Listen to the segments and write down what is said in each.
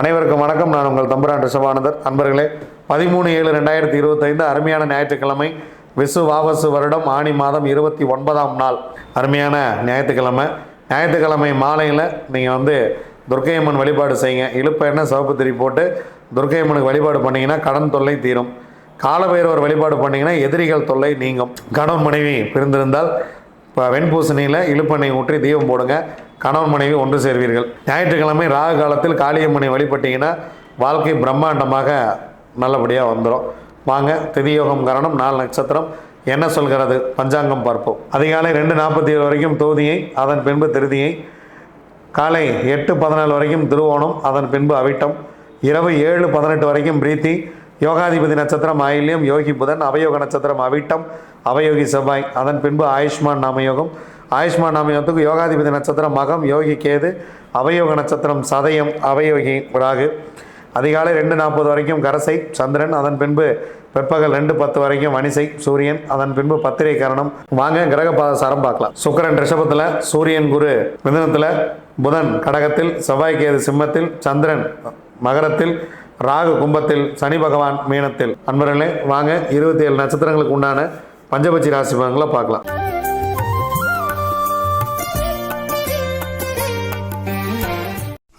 அனைவருக்கும் வணக்கம். நான் உங்கள் தம்புரான் ரிஷபானந்தர். அன்பர்களே பதிமூணு ஏழு ரெண்டாயிரத்தி இருபத்தைந்து அருமையான ஞாயிற்றுக்கிழமை விசு வாவசு வருடம் ஆணி மாதம் இருபத்தி ஒன்பதாம் நாள். அருமையான ஞாயிற்றுக்கிழமை. ஞாயிற்றுக்கிழமை மாலையில் நீங்கள் வந்து துர்க்கையம்மன் வழிபாடு செய்யுங்க. இழுப்ப எண்ணெய் சிவப்பு திரி போட்டு துர்க்கையம்மனுக்கு வழிபாடு பண்ணிங்கன்னா கடன் தொல்லை தீரும். காலபைரவர் வழிபாடு பண்ணிங்கன்னா எதிரிகள் தொல்லை நீங்கும். கணவன் மனைவி பிரிந்திருந்தால் இப்போ வெண்பூசணியில் இழுப்பெண்ணெய் ஊற்றி தீபம் போடுங்க. கணவன் மனைவி ஒன்று சேர்வீர்கள். ஞாயிற்றுக்கிழமை ராகு காலத்தில் காளியம்மனை வழிபட்டீங்கன்னா வாழ்க்கை பிரம்மாண்டமாக நல்லபடியாக வந்துடும் வாங்க திதியோகம் கரணம் நாலு நட்சத்திரம். என்ன சொல்கிறது? பஞ்சாங்கம் பார்ப்போம். அதிகாலை ரெண்டு நாற்பத்தி ஏழு வரைக்கும் தோதியை அதன் பின்பு திருதியை. காலை எட்டு பதினாலு வரைக்கும் திருவோணம் அதன் பின்பு அவிட்டம். இரவு ஏழு பதினெட்டு வரைக்கும் பிரீத்தி. யோகாதிபதி நட்சத்திரம் ஆயில்யம் யோகி புதன் அவயோக நட்சத்திரம் அவிட்டம். அவயோகி செவ்வாய் அதன் பின்பு ஆயுஷ்மான் நாமயோகம். ஆயுஷ்மான் நாமயோகத்துக்கு யோகாதிபதி நட்சத்திரம் மகம் யோகி கேது அவயோக நட்சத்திரம் சதயம் அவயோகி ராகு. அதிகாலை ரெண்டு நாற்பது வரைக்கும் கரசை சந்திரன் அதன் பின்பு பிற்பகல் ரெண்டு பத்து வரைக்கும் வனிசை சூரியன் அதன் பின்பு பத்திரை கரணம். வாங்க கிரக பாதசாரம் பார்க்கலாம். சுக்கிரன் ரிஷபத்தில் சூரியன் குரு மிதனத்தில் புதன் கடகத்தில் செவ்வாய் கேது சிம்மத்தில் சந்திரன் மகரத்தில் ராகு கும்பத்தில் சனி பகவான் மீனத்தில். அன்பர்களே வாங்க இருபத்தி ஏழு நட்சத்திரங்களுக்கு உண்டான பஞ்சபட்சி ராசி பலன்களை பார்க்கலாம்.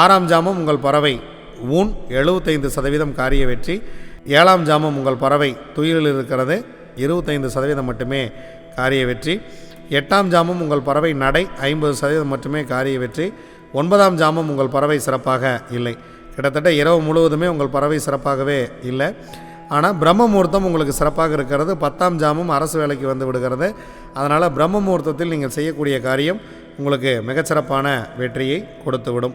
ஆறாம் ஜாமம் உங்கள் பறவை ஊன் எழுபத்தைந்து சதவீதம் காரிய வெற்றி. ஏழாம் ஜாமம் உங்கள் பறவை துயிலில் இருக்கிறது இருபத்தைந்து சதவீதம் மட்டுமே காரிய வெற்றி. எட்டாம் ஜாமம் உங்கள் பறவை நடை ஐம்பது சதவீதம் மட்டுமே காரிய வெற்றி. ஒன்பதாம் ஜாமம் உங்கள் பறவை சிறப்பாக இல்லை. கிட்டத்தட்ட இரவு முழுவதுமே உங்கள் பறவை சிறப்பாகவே இல்லை. ஆனால் பிரம்ம முகூர்த்தம் உங்களுக்கு சிறப்பாக இருக்கிறது. பத்தாம் ஜாமம் அரசு வேலைக்கு வந்து விடுகிறது. அதனால் பிரம்ம முகூர்த்தத்தில் நீங்கள் செய்யக்கூடிய காரியம் உங்களுக்கு மிகச்சிறப்பான வெற்றியை கொடுத்துவிடும்.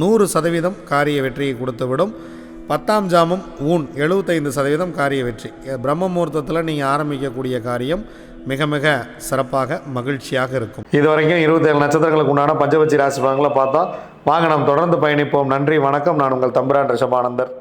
நூறு சதவீதம் காரிய வெற்றியை கொடுத்துவிடும். பத்தாம் ஜாமம் ஊன் எழுபத்தைந்து சதவீதம் காரிய வெற்றி. பிரம்ம முகூர்த்தத்தில் நீங்கள் ஆரம்பிக்கக்கூடிய காரியம் மிக மிக சிறப்பாக மகிழ்ச்சியாக இருக்கும். இது வரைக்கும் இருபத்தேழு நட்சத்திரங்களுக்கு உண்டான பஞ்சபட்சி ராசி பலன்களை பார்த்தா வாங்க நாம் தொடர்ந்து பயணிப்போம். நன்றி வணக்கம். நான் உங்கள் தம்பிரான் ரிஷபானந்தர்.